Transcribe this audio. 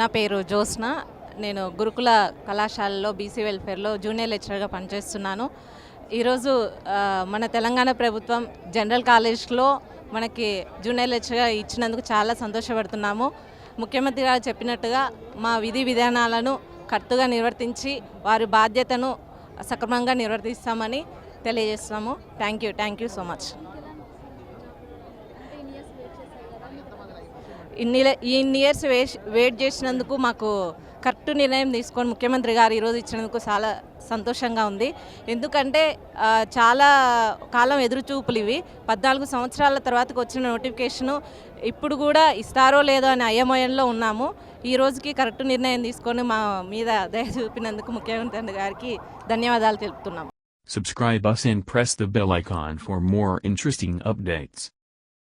నా పేరు జోస్న నేను గురుకుల కళాశాలలో బీసీ వెల్ఫేర్లో జూనియర్ లెక్చరర్గా పనిచేస్తున్నాను. ఈరోజు మన తెలంగాణ ప్రభుత్వం జనరల్ కాలేజ్లో మనకి జూనియర్ లెక్చర్గా ఇచ్చినందుకు చాలా సంతోషపడుతున్నాము. ముఖ్యమంత్రి గారు చెప్పినట్టుగా మా విధి విధానాలను కట్టుగా నిర్వర్తించి వారి బాధ్యతను సక్రమంగా నిర్వర్తిస్తామని తెలియజేస్తున్నాము. Thank you thank you so much ఇన్ని ఇన్ని ఇయర్స్ వేస్ట్ వెయిట్ చేసినందుకు మాకు కరెక్ట్ నిర్ణయం తీసుకొని ముఖ్యమంత్రి గారు ఈరోజు ఇచ్చినందుకు చాలా సంతోషంగా ఉంది. ఎందుకంటే చాలా కాలం ఎదురు చూపులు ఇవి. పద్నాలుగు సంవత్సరాల తర్వాతకు వచ్చిన నోటిఫికేషను ఇప్పుడు కూడా ఇస్తారో లేదో అనే అయోమయంలో ఉన్నాము. ఈ రోజుకి కరెక్ట్ నిర్ణయం తీసుకొని మా మీద దయ చూపినందుకు ముఖ్యమంత్రి గారికి ధన్యవాదాలు తెలుపుతున్నాము. Subscribe us and press the bell icon for more interesting updates.